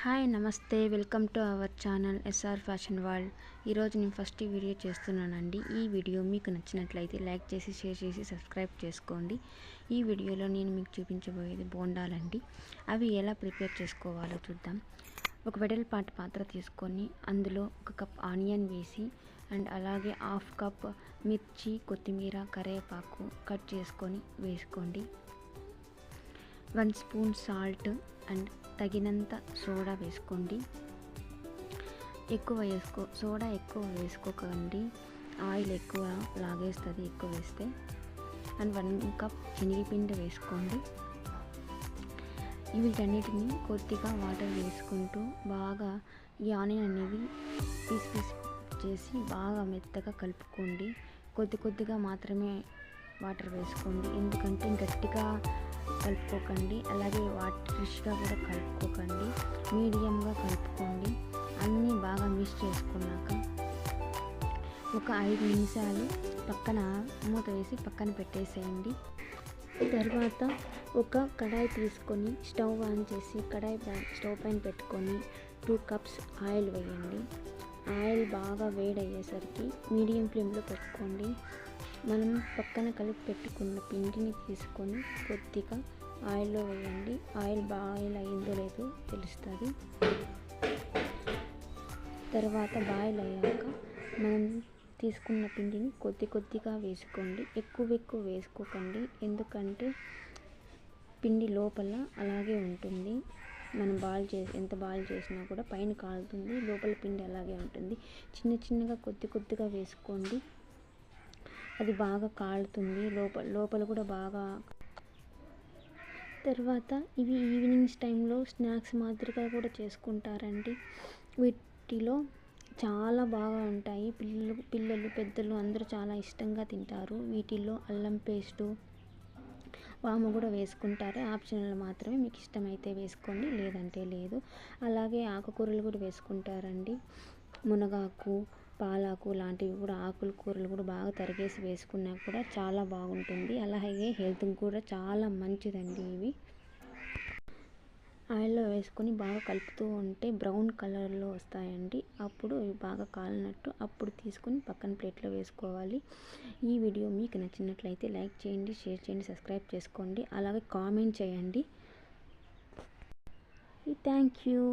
Hi నమస్తే. Welcome to our channel SR fashion world. ఈరోజు నేను ఫస్ట్ వీడియో చేస్తున్నానండి. ఈ వీడియో మీకు నచ్చినట్లయితే లైక్ చేసి షేర్ చేసి సబ్స్క్రైబ్ చేసుకోండి. ఈ వీడియోలో నేను మీకు చూపించబోయేది బోండాలండి. అవి ఎలా ప్రిపేర్ చేసుకోవాలో చూద్దాం. ఒక వెడల్పాటి పాత్ర తీసుకొని అందులో ఒక కప్ ఆనియన్ వేసి అండ్ అలాగే హాఫ్ కప్ మిర్చి కొత్తిమీర కరివేపాకు కట్ చేసుకొని వేసుకోండి. వన్ స్పూన్ సాల్ట్ అండ్ తగినంత సోడా వేసుకోండి. ఎక్కువ వేసుకో సోడా ఎక్కువ వేసుకోకండి. ఆయిల్ ఎక్కువ లాగేస్తుంది ఎక్కువ వేస్తే. అండ్ వన్ కప్ శనగపిండి వేసుకోండి. వీటన్నిటిని కొద్దిగా వాటర్ వేసుకుంటూ బాగా ఈ ఆనియన్ అనేది పీస్ పీస్ చేసి బాగా మెత్తగా కలుపుకోండి. కొద్ది కొద్దిగా మాత్రమే వాటర్ వేసుకోండి. ఎందుకంటే గట్టిగా కలుపుకోకండి. అలాగే వాటర్ రిష్గా కూడా కలుపుకోకండి. మీడియంగా కలుపుకోండి. అన్నీ బాగా మిక్స్ చేసుకున్నాక ఒక ఐదు నిమిషాలు పక్కన మూత వేసి పక్కన పెట్టేసేయండి. తర్వాత ఒక కడాయి తీసుకొని స్టవ్ ఆన్ చేసి కడాయి స్టవ్ పైన పెట్టుకొని టూ కప్స్ ఆయిల్ వేయండి. ఆయిల్ బాగా వేడయ్యేసరికి మీడియం ఫ్లేమ్లో పెట్టుకోండి. మనం పక్కన కలిపి పెట్టుకున్న పిండిని తీసుకొని కొద్దిగా ఆయిల్లో వేయండి. ఆయిల్ బాయిల్ అయిందో లేదో తెలుస్తుంది. తర్వాత బాయిల్ అయ్యాక మనం తీసుకున్న పిండిని కొద్ది కొద్దిగా వేసుకోండి. ఎక్కువ ఎక్కువ వేసుకోకండి. ఎందుకంటే పిండి లోపల అలాగే ఉంటుంది. మనం బాల్ చేసి ఎంత బాల్ చేసినా కూడా పైన కాలుతుంది. లోపల పిండి అలాగే ఉంటుంది. చిన్న చిన్నగా కొద్ది కొద్దిగా వేసుకోండి. అది బాగా కాలుతుంది. లోపల లోపల కూడా బాగా తర్వాత ఇవి ఈవినింగ్స్ టైంలో స్నాక్స్ మాదిరిగా కూడా చేసుకుంటారండి. వీటిలో చాలా బాగా ఉంటాయి. పిల్లలు పిల్లలు పెద్దలు అందరూ చాలా ఇష్టంగా తింటారు. వీటిల్లో అల్లం పేస్టు వాము కూడా వేసుకుంటారు. ఆప్షనల్ మాత్రమే మీకు ఇష్టమైతే వేసుకోండి లేదంటే లేదు. అలాగే ఆకుకూరలు కూడా వేసుకుంటారండి. మునగాకు పాలాకు లాంటివి కూడా ఆకులు కూరలు కూడా బాగా తరిగేసి వేసుకున్నా కూడా చాలా బాగుంటుంది. అలాగే హెల్త్కి కూడా చాలా మంచిదండి ఇవి. ఆయిల్లో వేసుకొని బాగా కలుపుతూ ఉంటే బ్రౌన్ కలర్లో వస్తాయండి. అప్పుడు ఇవి బాగా కాలినట్టు అప్పుడు తీసుకొని పక్కన ప్లేట్లో వేసుకోవాలి. ఈ వీడియో మీకు నచ్చినట్లయితే లైక్ చేయండి షేర్ చేయండి సబ్స్క్రైబ్ చేసుకోండి. అలాగే కామెంట్ చేయండి. Thank you.